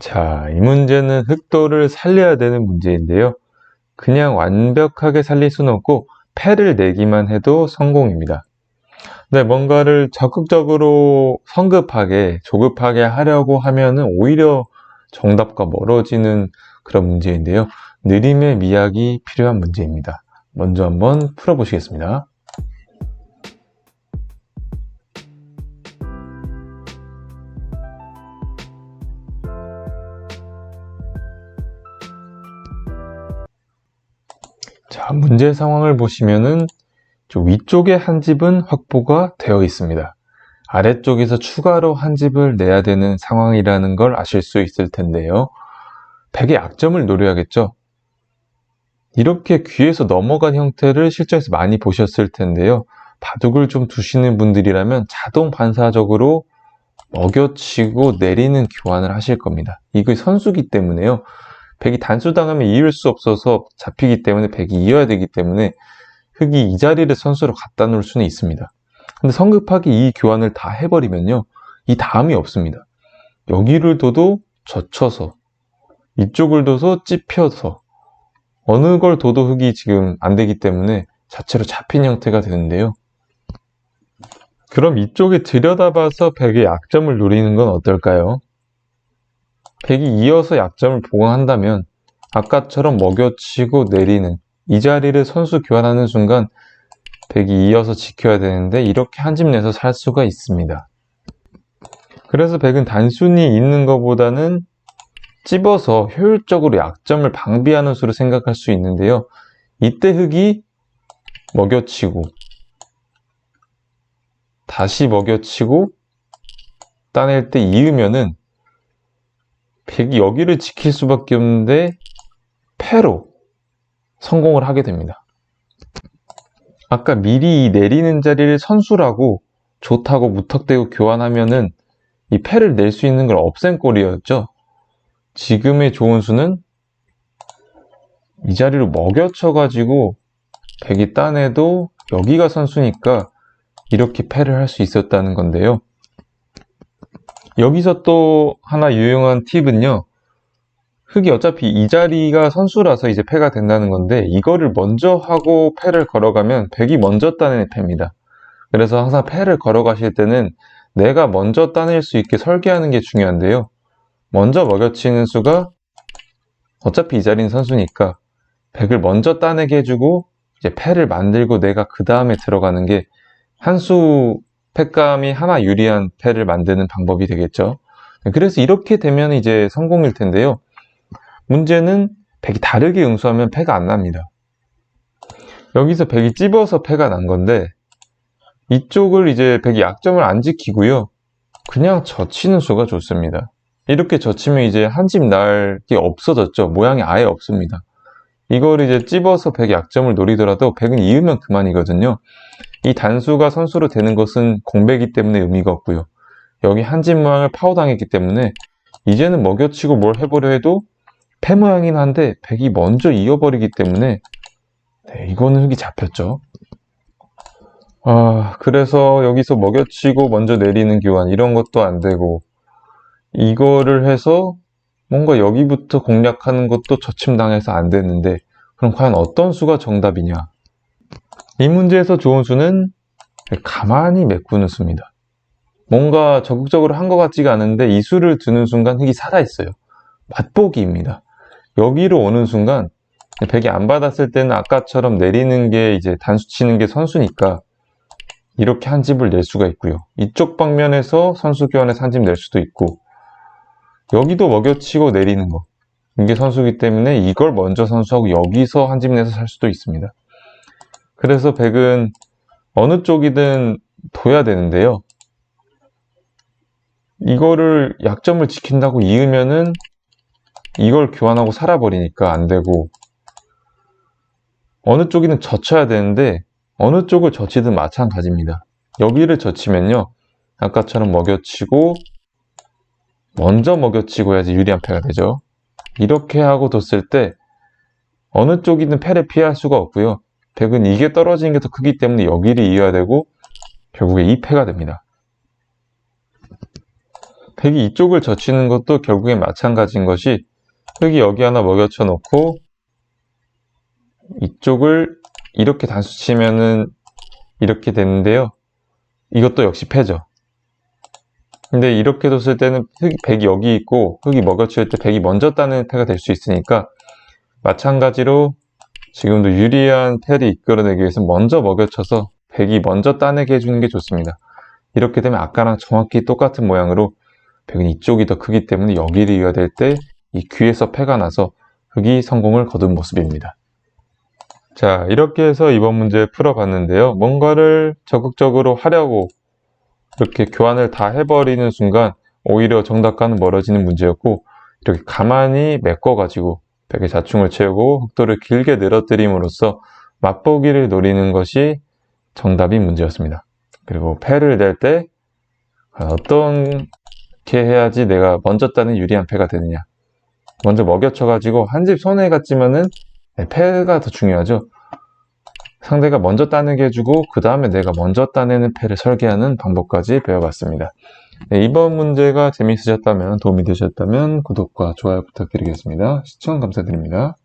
자, 이 문제는 흑도를 살려야 되는 문제인데요. 그냥 완벽하게 살릴 수는 없고 패를 내기만 해도 성공입니다. 네, 뭔가를 적극적으로 성급하게, 조급하게 하려고 하면은 오히려 정답과 멀어지는 그런 문제인데요. 느림의 미학이 필요한 문제입니다. 먼저 한번 풀어보시겠습니다. 자, 문제 상황을 보시면은 저 위쪽에 한 집은 확보가 되어 있습니다. 아래쪽에서 추가로 한 집을 내야 되는 상황이라는 걸 아실 수 있을 텐데요. 100의 약점을 노려야겠죠. 이렇게 귀에서 넘어간 형태를 실전에서 많이 보셨을 텐데요. 바둑을 좀 두시는 분들이라면 자동 반사적으로 먹여치고 내리는 교환을 하실 겁니다. 이게 선수기 때문에요. 백이 단수당하면 이을 수 없어서 잡히기 때문에 백이 이어야 되기 때문에 흑이 이 자리를 선수로 갖다 놓을 수는 있습니다. 근데 성급하게 이 교환을 다 해버리면요. 이 다음이 없습니다. 여기를 둬도 젖혀서 이쪽을 둬서 찝혀서 어느 걸 둬도 흑이 지금 안 되기 때문에 자체로 잡힌 형태가 되는데요. 그럼 이쪽에 들여다봐서 백의 약점을 노리는 건 어떨까요? 백이 이어서 약점을 보강한다면 아까처럼 먹여치고 내리는 이 자리를 선수 교환하는 순간 백이 이어서 지켜야 되는데 이렇게 한 집 내서 살 수가 있습니다. 그래서 백은 단순히 있는 것보다는 찝어서 효율적으로 약점을 방비하는 수로 생각할 수 있는데요. 이때 흑이 먹여치고 다시 먹여치고 따낼 때 이으면은 백이 여기를 지킬 수밖에 없는데 패로 성공을 하게 됩니다. 아까 미리 이 내리는 자리를 선수라고 좋다고 무턱대고 교환하면은 이 패를 낼 수 있는 걸 없앤 꼴이었죠. 지금의 좋은 수는 이 자리로 먹여쳐가지고 백이 따내도 여기가 선수니까 이렇게 패를 할 수 있었다는 건데요. 여기서 또 하나 유용한 팁은요. 흑이 어차피 이 자리가 선수라서 이제 패가 된다는 건데 이거를 먼저 하고 패를 걸어가면 백이 먼저 따내는 패입니다. 그래서 항상 패를 걸어가실 때는 내가 먼저 따낼 수 있게 설계하는 게 중요한데요. 먼저 먹여치는 수가 어차피 이 자리는 선수니까 백을 먼저 따내게 해주고 이제 패를 만들고 내가 그 다음에 들어가는 게 한 수 패감이 하나 유리한 패를 만드는 방법이 되겠죠. 그래서 이렇게 되면 이제 성공일 텐데요. 문제는 백이 다르게 응수하면 패가 안 납니다. 여기서 백이 찝어서 패가 난 건데 이쪽을 이제 백이 약점을 안 지키고요. 그냥 젖히는 수가 좋습니다. 이렇게 젖히면 이제 한 집 날 게 없어졌죠. 모양이 아예 없습니다. 이걸 이제 찝어서 백의 약점을 노리더라도 백은 이으면 그만이거든요. 이 단수가 선수로 되는 것은 공배기 때문에 의미가 없고요. 여기 한집 모양을 파워당했기 때문에 이제는 먹여치고 뭘 해보려 해도 패 모양이긴 한데 백이 먼저 이어버리기 때문에 네, 이거는 흙이 잡혔죠. 아 그래서 여기서 먹여치고 먼저 내리는 교환 이런 것도 안 되고 이거를 해서 뭔가 여기부터 공략하는 것도 저침당해서 안 되는데 그럼 과연 어떤 수가 정답이냐? 이 문제에서 좋은 수는 가만히 메꾸는 수입니다. 뭔가 적극적으로 한 것 같지가 않은데 이 수를 두는 순간 흙이 살아있어요. 맛보기입니다. 여기로 오는 순간 백이 안 받았을 때는 아까처럼 내리는 게 이제 단수 치는 게 선수니까 이렇게 한 집을 낼 수가 있고요. 이쪽 방면에서 선수 교환에서 한 집 낼 수도 있고 여기도 먹여치고 내리는 거. 이게 선수기 때문에 이걸 먼저 선수하고 여기서 한 집 내서 살 수도 있습니다. 그래서 백은 어느 쪽이든 둬야 되는데요. 이거를 약점을 지킨다고 이으면은 이걸 교환하고 살아버리니까 안 되고 어느 쪽이든 젖혀야 되는데 어느 쪽을 젖히든 마찬가지입니다. 여기를 젖히면요. 아까처럼 먹여치고 먼저 먹여치고 해야지 유리한 패가 되죠. 이렇게 하고 뒀을 때 어느 쪽이든 패를 피할 수가 없고요. 백은 이게 떨어지는 게 더 크기 때문에 여기를 이어야 되고 결국에 이 패가 됩니다. 백이 이쪽을 젖히는 것도 결국엔 마찬가지인 것이 흙이 여기 하나 먹여쳐 놓고 이쪽을 이렇게 단수 치면은 이렇게 되는데요. 이것도 역시 패죠. 근데 이렇게 뒀을 때는 흙이, 백이 여기 있고 흙이 먹여칠 때 백이 먼저 따는 패가 될 수 있으니까 마찬가지로 지금도 유리한 패를 이끌어내기 위해서 먼저 먹여쳐서 백이 먼저 따내게 해주는 게 좋습니다. 이렇게 되면 아까랑 정확히 똑같은 모양으로 백은 이쪽이 더 크기 때문에 여기를 이어야 될 때 이 귀에서 패가 나서 흙이 성공을 거둔 모습입니다. 자, 이렇게 해서 이번 문제 풀어봤는데요. 뭔가를 적극적으로 하려고 이렇게 교환을 다 해버리는 순간 오히려 정답과는 멀어지는 문제였고 이렇게 가만히 메꿔가지고 백의 자충을 채우고 흑도를 길게 늘어뜨림으로써 맛보기를 노리는 것이 정답인 문제였습니다. 그리고 패를 낼 때 어떻게 해야지 내가 먼저 따는 유리한 패가 되느냐. 먼저 먹여쳐가지고 한 집 손해 갔지만은 네, 패가 더 중요하죠. 상대가 먼저 따내게 해주고 그 다음에 내가 먼저 따내는 패를 설계하는 방법까지 배워봤습니다. 네, 이번 문제가 재미있으셨다면 도움이 되셨다면 구독과 좋아요 부탁드리겠습니다. 시청 감사드립니다.